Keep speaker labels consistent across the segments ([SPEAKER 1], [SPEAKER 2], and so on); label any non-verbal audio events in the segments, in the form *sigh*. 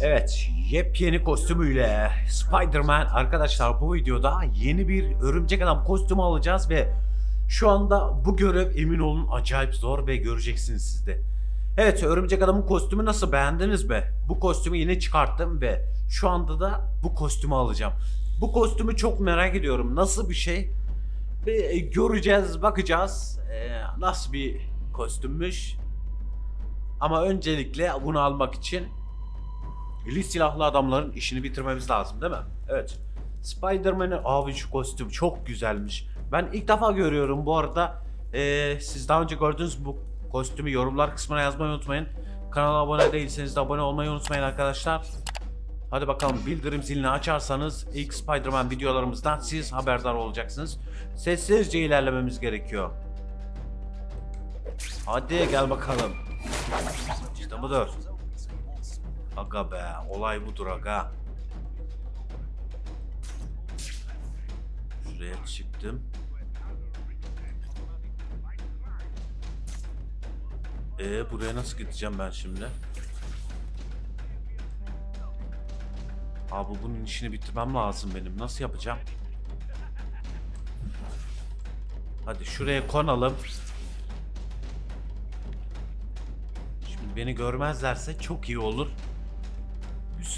[SPEAKER 1] Evet, yepyeni kostümüyle Spider-Man arkadaşlar bu videoda yeni bir örümcek adam kostümü alacağız ve şu anda bu görev emin olun acayip zor ve göreceksiniz siz de. Evet, örümcek adamın kostümü nasıl beğendiniz mi? Bu kostümü yine çıkarttım ve şu anda da bu kostümü alacağım. Bu kostümü çok merak ediyorum. Nasıl bir şey? Ve göreceğiz, bakacağız. Ee, nasıl bir kostümmüş? Ama öncelikle bunu almak için Eli silahlı adamların işini bitirmemiz lazım değil mi? Evet. Spider-Man'in abi şu kostüm çok güzelmiş. Ben ilk defa görüyorum bu arada. Ee, siz daha önce gördünüz bu kostümü yorumlar kısmına yazmayı unutmayın. Kanala abone değilseniz de abone olmayı unutmayın arkadaşlar. Hadi bakalım bildirim zilini açarsanız ilk Spider-Man videolarımızdan siz haberdar olacaksınız. Sessizce ilerlememiz gerekiyor. Hadi gel bakalım. İşte budur. Aga be, olay budur aga. Şuraya çıktım. Ee buraya nasıl gideceğim ben şimdi? Abi bunun işini bitirmem lazım benim. Nasıl yapacağım? Hadi şuraya konalım. Şimdi beni görmezlerse çok iyi olur.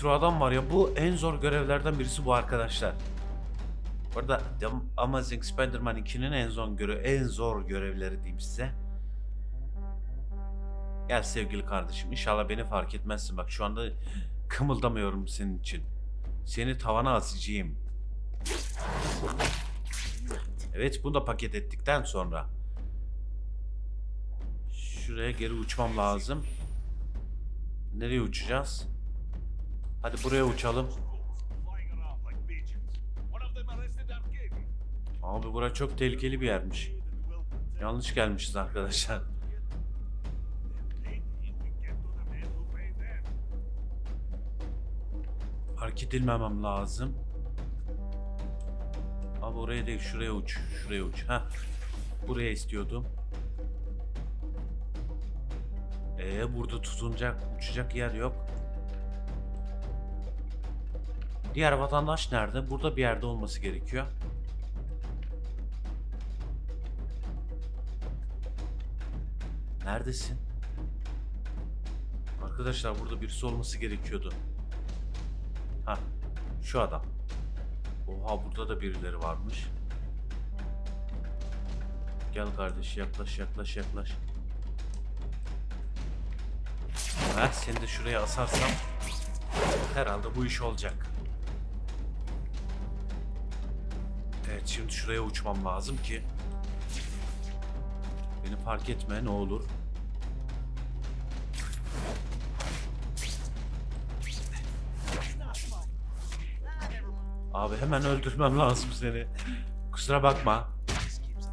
[SPEAKER 1] Sürü adam var ya bu en zor görevlerden birisi bu arkadaşlar. Bu arada The Amazing Spider-Man 2'nin en zor görev en zor görevleri diyeyim size. Gel sevgili kardeşim inşallah beni fark etmezsin. Bak şu anda kımıldamıyorum senin için. Seni tavana asacağım. Evet bunu da paket ettikten sonra. Şuraya geri uçmam lazım. Nereye uçacağız? Hadi buraya uçalım. Abi bura çok tehlikeli bir yermiş. Yanlış gelmişiz arkadaşlar. Fark edilmemem lazım. Abi oraya değil şuraya uç. Şuraya uç. Ha. Buraya istiyordum. Ee burada tutunacak, uçacak yer yok. Diğer vatandaş nerede? Burada bir yerde olması gerekiyor. Neredesin? Arkadaşlar burada birisi olması gerekiyordu. Ha, şu adam. Oha burada da birileri varmış. Gel kardeş yaklaş yaklaş yaklaş. Ha, seni de şuraya asarsam herhalde bu iş olacak. Evet şimdi şuraya uçmam lazım ki beni fark etme ne olur. Abi hemen öldürmem lazım seni. Kusura bakma.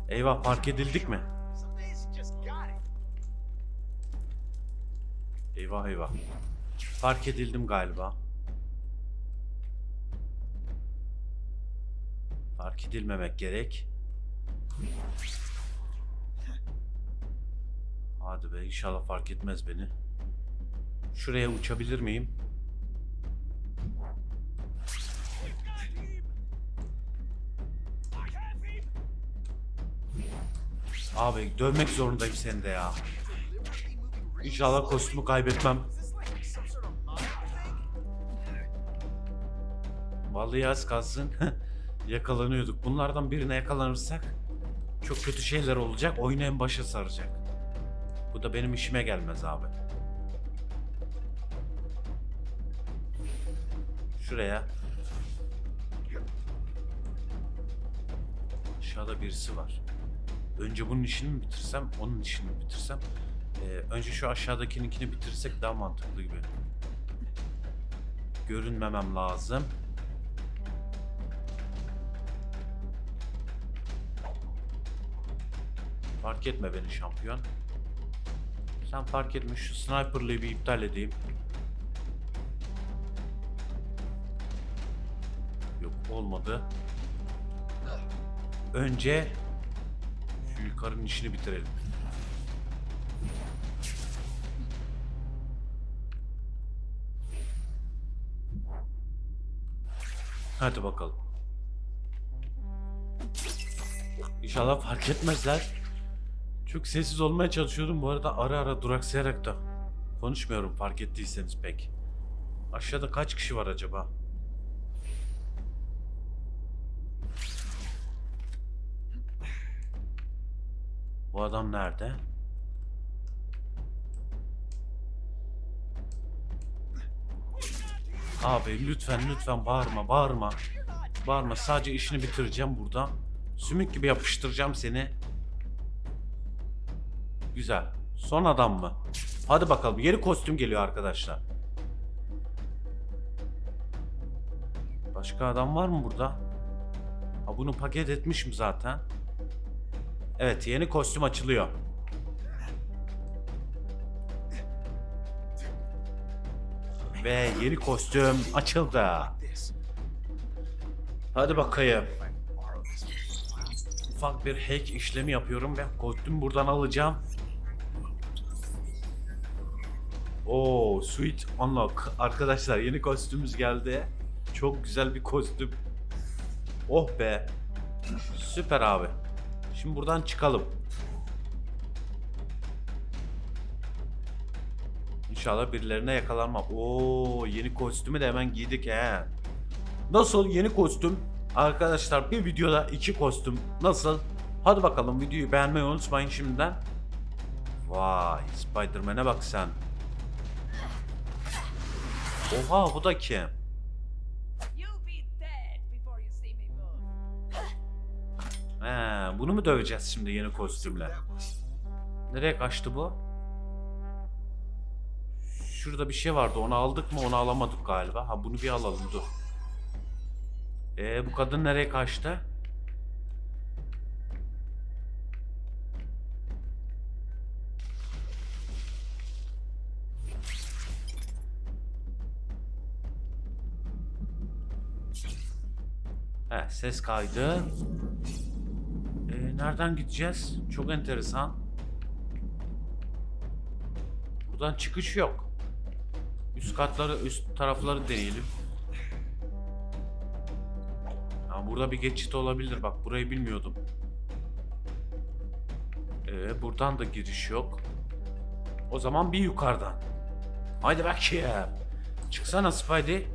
[SPEAKER 1] Eyvah fark edildik mi? Eyvah eyvah. Fark edildim galiba. Fark edilmemek gerek. Hadi be inşallah fark etmez beni. Şuraya uçabilir miyim? Abi dövmek zorundayım seni de ya. İnşallah kostümü kaybetmem. Vallahi az kalsın *laughs* yakalanıyorduk. Bunlardan birine yakalanırsak çok kötü şeyler olacak. Oyunu en başa saracak. Bu da benim işime gelmez abi. Şuraya. Aşağıda birisi var. Önce bunun işini mi bitirsem, onun işini mi bitirsem? Ee, önce şu aşağıdakininkini bitirsek daha mantıklı gibi. Görünmemem lazım. Fark etme beni şampiyon. Sen fark etme şu sniperlığı bir iptal edeyim. Yok olmadı. Önce şu yukarının işini bitirelim. Hadi bakalım. İnşallah fark etmezler. Çok sessiz olmaya çalışıyorum bu arada ara ara duraksayarak da konuşmuyorum fark ettiyseniz pek. Aşağıda kaç kişi var acaba? Bu adam nerede? Abi lütfen lütfen bağırma bağırma. Bağırma sadece işini bitireceğim burada. Sümük gibi yapıştıracağım seni. Güzel. Son adam mı? Hadi bakalım yeni kostüm geliyor arkadaşlar. Başka adam var mı burada? Ha bunu paket etmişim zaten. Evet yeni kostüm açılıyor. Ve yeni kostüm açıldı. Hadi bakayım. Ufak bir hack işlemi yapıyorum ve kostüm buradan alacağım. Oo, sweet unlock. Arkadaşlar yeni kostümümüz geldi. Çok güzel bir kostüm. Oh be. Süper abi. Şimdi buradan çıkalım. İnşallah birilerine yakalanmam. Oo, yeni kostümü de hemen giydik he. Nasıl yeni kostüm? Arkadaşlar bir videoda iki kostüm. Nasıl? Hadi bakalım videoyu beğenmeyi unutmayın şimdiden. Vay Spider-Man'e bak sen. Oha bu da kim? He, bunu mu döveceğiz şimdi yeni kostümle? Nereye kaçtı bu? Şurada bir şey vardı. Onu aldık mı? Onu alamadık galiba. Ha bunu bir alalım dur. Ee bu kadın nereye kaçtı? He, ses kaydı. Ee, nereden gideceğiz? Çok enteresan. Buradan çıkış yok. Üst katları, üst tarafları deneyelim. Ya burada bir geçit olabilir. Bak burayı bilmiyordum. Ee, buradan da giriş yok. O zaman bir yukarıdan. Haydi bakayım. Çıksana Spidey.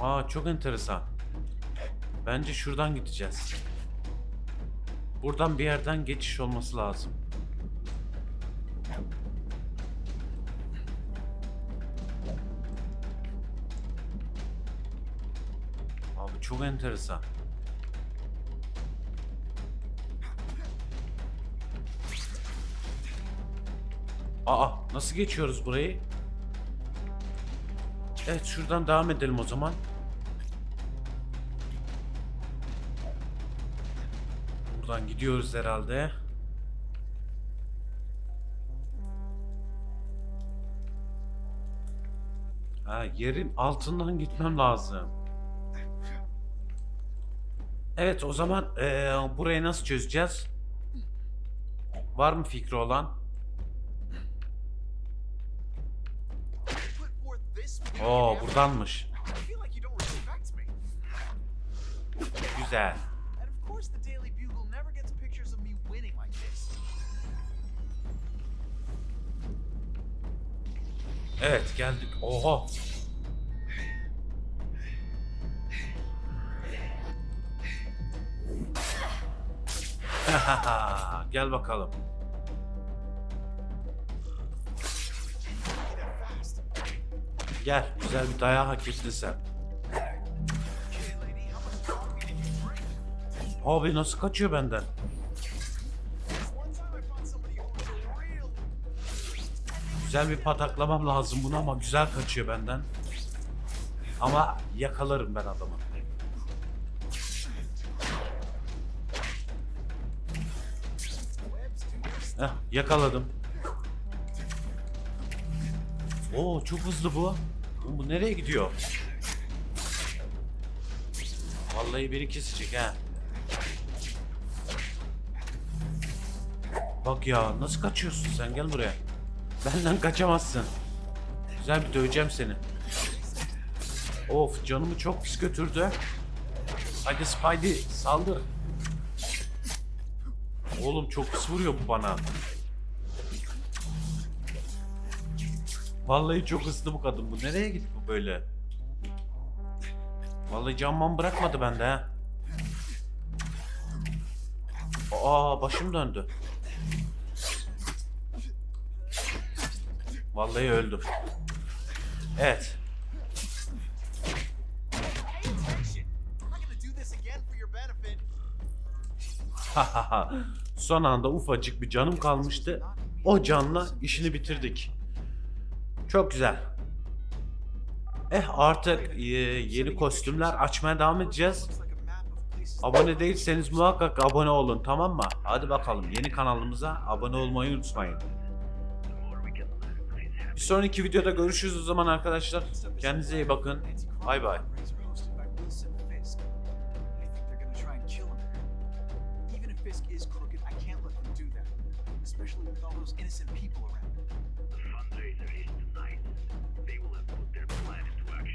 [SPEAKER 1] Aa çok enteresan. Bence şuradan gideceğiz. Buradan bir yerden geçiş olması lazım. Abi çok enteresan. Aa nasıl geçiyoruz burayı? Evet şuradan devam edelim o zaman. Buradan gidiyoruz herhalde. Ha, yerin altından gitmem lazım. Evet o zaman eee, burayı nasıl çözeceğiz? Var mı fikri olan? Oo buradanmış. Güzel. Evet geldik. Oha. *laughs* Gel bakalım. Gel. Güzel bir dayağı hak ettin sen. Abi nasıl kaçıyor benden? Güzel bir pataklamam lazım bunu ama güzel kaçıyor benden. Ama yakalarım ben adamı. Heh, yakaladım. Oo çok hızlı bu. Bu nereye gidiyor? Vallahi biri kesecek ha. Bak ya nasıl kaçıyorsun sen gel buraya. Benden kaçamazsın. Güzel bir döveceğim seni. Of canımı çok pis götürdü. Hadi Spidey saldır. Oğlum çok pis vuruyor bu bana. Vallahi çok hızlı bu kadın. Bu nereye gitti bu böyle? Vallahi canman bırakmadı bende ha. Aa başım döndü. Vallahi öldüm. Evet. Son anda ufacık bir canım kalmıştı. O canla işini bitirdik. Çok güzel. Eh artık e, yeni kostümler açmaya devam edeceğiz. Abone değilseniz muhakkak abone olun tamam mı? Hadi bakalım yeni kanalımıza abone olmayı unutmayın. Bir sonraki videoda görüşürüz o zaman arkadaşlar. Kendinize iyi bakın. Bay bay.
[SPEAKER 2] Especially with all those innocent people around.